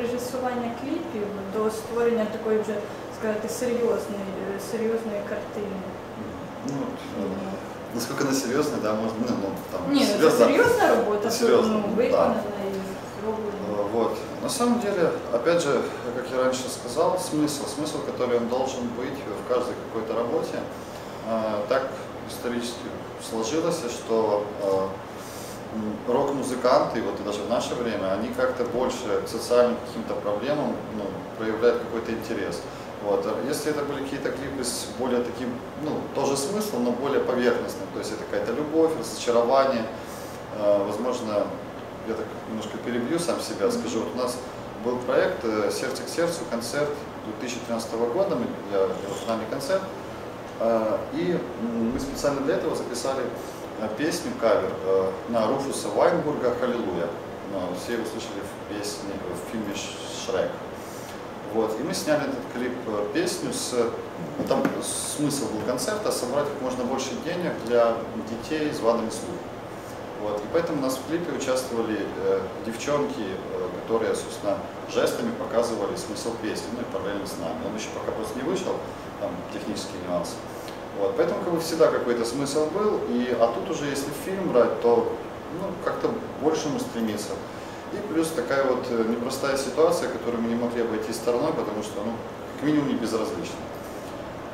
режисування кліпів до створення такої вже сказати серйозної, е, серйозної картини? Ну, вот, э, насколько она серьезная, да, можно, ну, ну, там, Ні, ну це серьезно. серйозна робота, Серйозна, ну, да. виконана і зроблена. Э, Вот. На самом деле, опять же, как я раньше сказал, смысл, смысл, который он должен быть в каждой какой-то работе, э, так исторически сложилось, что э, м, рок-музыканты, вот и даже в наше время, они как-то больше к социальным каким-то проблемам ну, проявляют какой-то интерес. Вот. Если это были какие-то клипы с более таким, ну, тоже смыслом, но более поверхностным, то есть это какая-то любовь, разочарование, э, возможно, я так немножко перебью сам себя, скажу, вот у нас был проект э, «Сердце к сердцу», концерт 2013 года, мы делали финальный концерт, Э, и мы специально для этого записали песню, кавер э, на Руфуса Вайнбурга «Халилуя». Ну, Все его слышали в песне, в фильме «Ш- «Шрек». Вот. И мы сняли этот клип, э, песню с... ну, Там смысл был концерта собрать как можно больше денег для детей с вадами слуха. Вот. И поэтому у нас в клипе участвовали э, девчонки, э, которые, собственно, жестами показывали смысл песни, ну и параллельно с нами. Он еще пока просто не вышел, там технические нюансы. Вот. Поэтому как бы всегда какой-то смысл был, и, а тут уже если фильм брать, то ну, как-то большему стремиться. И плюс такая вот э, непростая ситуация, которую мы не могли обойти стороной, потому что, ну, как минимум не безразлично.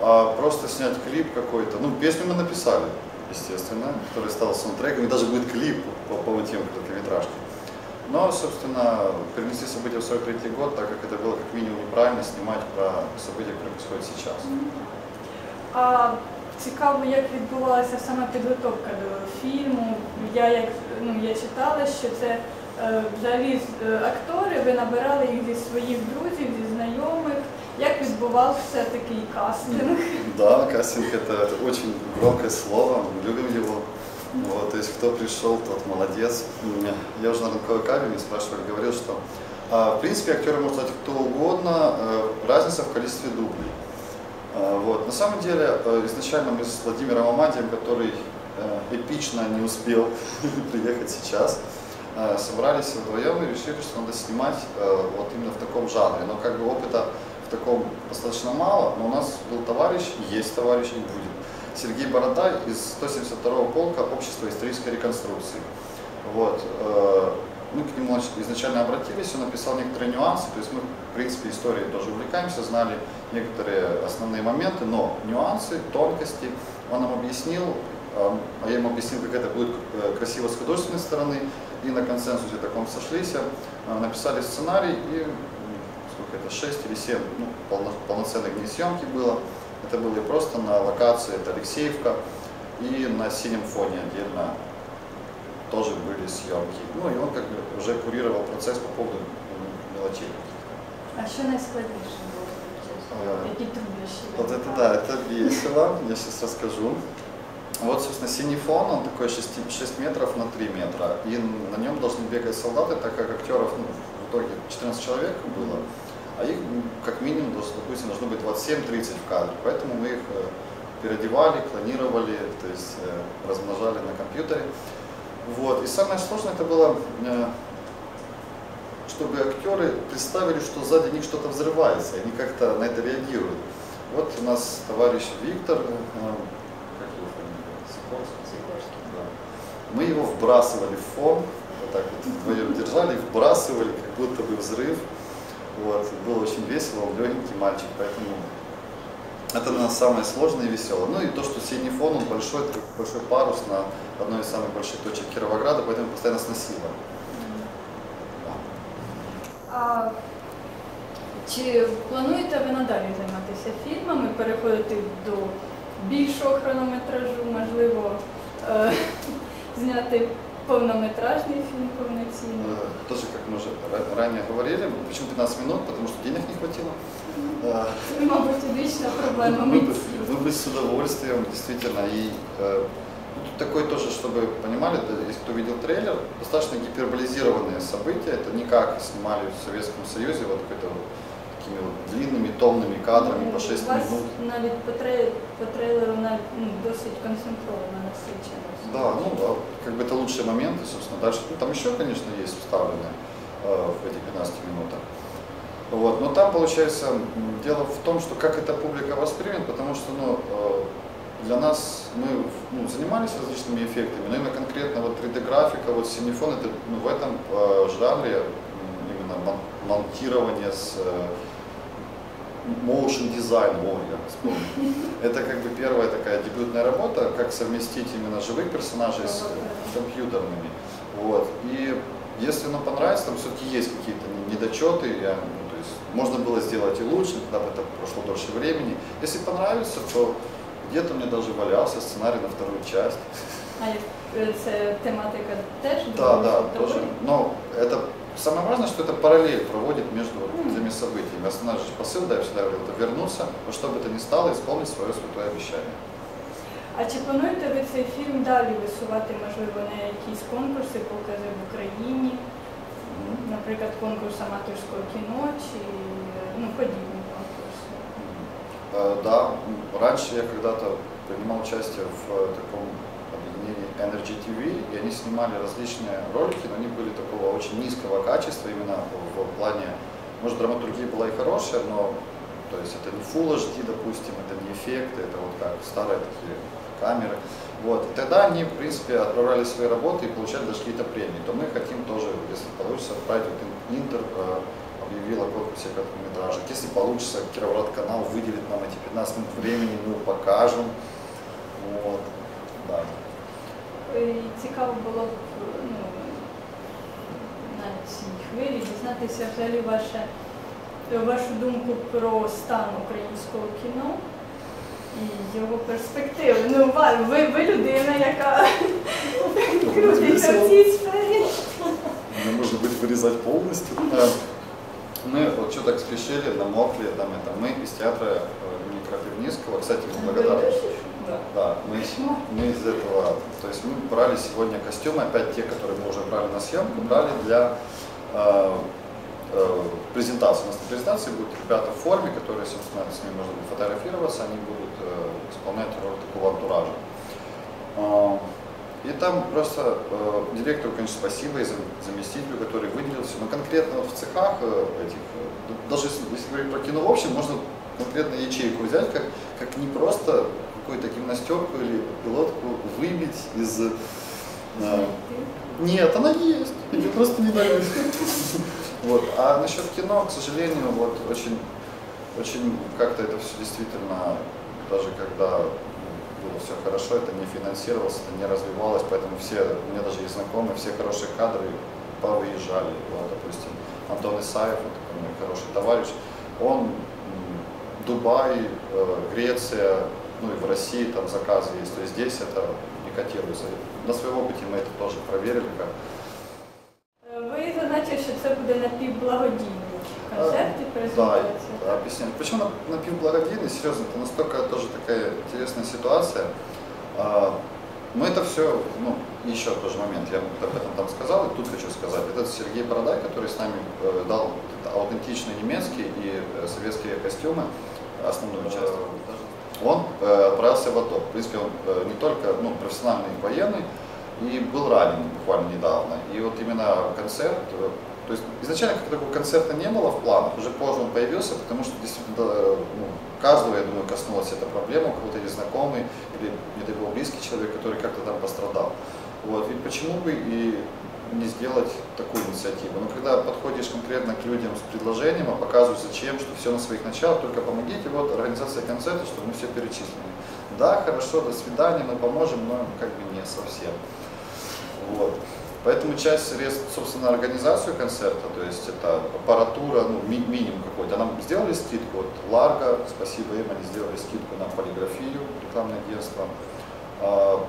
А просто снять клип какой-то, ну, песню мы написали, естественно, который стал саундтреком, и даже будет клип по, по мотивам короткометражки. Но, собственно, перенести события в 43 год, так как это было как минимум неправильно снимать про события, которые происходят сейчас. А цікаво, як відбувалася саме підготовка до фільму. Я як ну я читала, що це е, взагалі з- е, актори, ви набирали їх зі своїх друзів, зі знайомих. Як відбувався такий кастинг? Да, кастинг это, это очень громкое слово, мы любим его. Вот, то есть кто пришел, тот молодец. М, Я уже на рынковой каве мне спрашивали, говорил, что а, в принципе актеры может стать кто угодно, э, разница в количестве дублей. А, Вот. На самом деле, э, изначально мы с Владимиром Амадием, который э, эпично не успел приехать сейчас, э, собрались вдвоем и решили, что надо снимать вот именно в таком жанре. Но как бы опыта в таком достаточно мало, но у нас был товарищ, есть товарищ и будет. Сергей Бородай из 172-го полка Общества исторической реконструкции. Вот. Нему изначально обратились, он написал некоторые нюансы, то есть мы, в принципе, историей тоже увлекаемся, знали некоторые основные моменты, но нюансы, тонкости он нам объяснил, эм, а я ему объяснил, как это будет э, красиво с художественной стороны, и на консенсусе таком сошлись, э, написали сценарий, и сколько это, 6 или 7 ну, полно- полноценных дней съемки было. Это было просто на локации, это Алексеевка, и на синем фоне отдельно тоже были съемки. Ну и он как бы уже курировал процесс по поводу м, мелочей. А що найскладніше було в процесі? Е, Які труднощі? Вот это виникали? да, это весело, я сейчас расскажу. Вот, собственно, синий фон, он такой 6, 6 метров на 3 метра, и на нем должны бегать солдаты, так как актеров ну, в итоге 14 человек было, а их м, как минимум, должно- допустим, должно быть 27-30 в кадре, поэтому мы их э, переодевали, клонировали, то есть э, размножали на компьютере. Вот. И самое сложное это было, э, чтобы актеры представили, что сзади них что-то взрывается, и они как-то на это реагируют. Вот у нас товарищ Виктор, э, как его фамилия? Сикорский. Да. Мы его вбрасывали в фон, вот так вот вдвоем держали, вбрасывали, как будто бы взрыв. Вот. Было очень весело, он легенький мальчик, поэтому это наверное, самое сложное и веселое. Ну и то, что синий фон, он большой, такой большой парус на одной из самых больших точек Кировограда, поэтому постоянно сносило. А чи плануєте ви надалі займатися фільмами, переходити до більшого хронометражу, можливо, е, зняти повнометражний фільм повноцінний? Э, Тоже, как мы уже ра- ранее говорили, почему 15 минут, потому что денег не хватило. Э, Це, мабуть, вічна проблема Мы бы, митців. мы бы с удовольствием, действительно, и э, ну, тут такой тоже, чтобы понимали, да, если кто видел трейлер, достаточно гиперболизированные события, это не как снимали в Советском Союзе, вот какой-то вот такими вот длинными, томными кадрами по 6 У вас минут. навіть по, трей- по трейлеру навіть, ну, досить концентровано насичено. Да, ну, а как бы это лучшие моменты, собственно. Дальше, ну, там еще, конечно, есть вставленные. э, в этих 15 минутах. Вот. Но там получается дело в том, что как эта публика воспримет, потому что ну, э, для нас мы ну, занимались различными эффектами, но именно конкретно вот 3D-графика, вот синефон, это ну, в этом э, жанре именно мон- монтирование с э, motion дизайн, о, я вспомнил. Это как бы первая такая дебютная работа, как совместить именно живых персонажей с компьютерными. Вот. И если оно понравится, там все-таки есть какие-то недочеты, я, есть можно было сделать и лучше, тогда бы это прошло дольше времени. Если понравится, то где-то мне даже валялся сценарий на вторую часть. А як е, це тематика теж Да, була да, фронтовою? тоже. Но это самое важное, что это параллель проводит между вот этими событиями. Основной же посыл, да, я всегда говорил, это вернуться, во что бы то ни стало, исполнить свое святое обещание. А чи плануєте ви цей фільм далі висувати, можливо, на якісь конкурси, покази в Україні, наприклад, конкурс аматорського кіно чи е, ну, подібні конкурси? Э, Да, м, раньше я когда-то принимал участие в э, таком объединении Energy TV, и они снимали различные ролики, но они были такого очень низкого качества именно в в плане, может, драматургия была и хорошая, но то есть это не Full HD, допустим, это не эффекты, это вот как старые такие камеры. Вот. И тогда они, в принципе, отправляли свои работы и получали даже какие-то премии. То мы хотим тоже, если получится, отправить вот Ин- Интер э, объявил о конкурсе короткометражек. Если получится, Кировоград канал выделит нам эти 15 минут времени, мы покажем. Вот. Да. І цікаво було б ну, на цій хвилі дізнатися взагалі ваше, вашу думку про стан українського кіно і його перспективи. Ну, ви, ви людина, яка крутиться в цій сфері. Мне нужно будет вырезать полностью. Э, Мы вот что так спешили, намокли, там это. Мы из театра имени Крапивницкого, кстати, мы благодарны. Да. Да, мы, мы из этого, то есть мы брали сегодня костюмы, опять те, которые мы уже брали на съемку, брали для э, э, презентации. У нас на презентации будут ребята в форме, которые, собственно, с ними можно будет фотографироваться, они будут э, исполнять роль такого антуража. А, И там просто э, директору, конечно, спасибо и зам- заместителю, который выделил все. Но конкретно в цехах э, этих, э, даже если, если говорить про кино в общем, можно конкретно ячейку взять, как, как не просто какую-то гимнастерку или пилотку выбить из... э, нет, она есть, ее просто не дают. Вот. А насчет кино, к сожалению, вот очень, очень как-то это все действительно, даже когда ну, было все хорошо, это не финансировалось, это не развивалось, поэтому все, у меня даже есть знакомые, все хорошие кадры повыезжали. Вот, допустим, Антон Исаев, вот такой мой хороший товарищ, он Дубай, э, Греция, ну и в России там заказы есть, то есть здесь это не котируется. На своем опыте мы это тоже проверили, как це буде напівблагодійний концерт і Да, презентація. да, объясняю. Почему на, на пивблагодейный? Серьезно, это настолько тоже такая интересная ситуация. А, мы это все, ну, еще тоже момент, я об этом там сказал, и тут хочу сказать. Этот Сергей Бородай, который с нами э, дал аутентичный немецкий и э, советские костюмы, основную часть, он э, отправился в АТО. В принципе, он э, не только ну, профессиональный военный, и был ранен буквально недавно. И вот именно концерт, э, то есть изначально как такого концерта не было в планах, уже позже он появился, потому что действительно ну, каждого, я думаю, коснулась эта проблема, у кого-то есть знакомый или, не дай близкий человек, который как-то там пострадал. Вот, и почему бы и не сделать такую инициативу. Но когда подходишь конкретно к людям с предложением, а показываешь зачем, что все на своих началах, только помогите, вот организация концерта, что мы все перечислены. Да, хорошо, до свидания, мы поможем, но как бы не совсем. Вот. Поэтому часть средств, собственно, на организацию концерта, то есть это аппаратура, ну, ми- минимум какой-то. Нам сделали скидку, вот Ларго, спасибо им, они сделали скидку на полиграфию, рекламное агентство. А,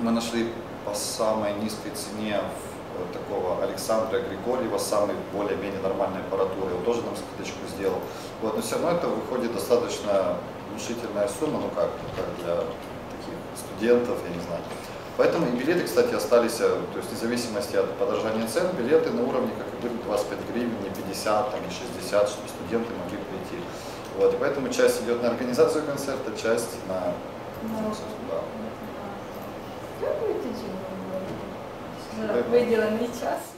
Мы нашли по самой низкой цене в- такого Александра Григорьева, с самой более-менее нормальной аппаратурой, он тоже нам скидочку сделал. Вот, но все равно это выходит достаточно внушительная сумма, ну как, как для таких студентов, я не знаю. Поэтому и билеты, кстати, остались, э, то есть вне зависимости от подорожания цен, билеты на уровне, как и были, 25 гривен, не 50, там, не 60, чтобы студенты могли прийти. Вот, и поэтому часть идет на организацию концерта, часть на... На да. Тоді за виділений час.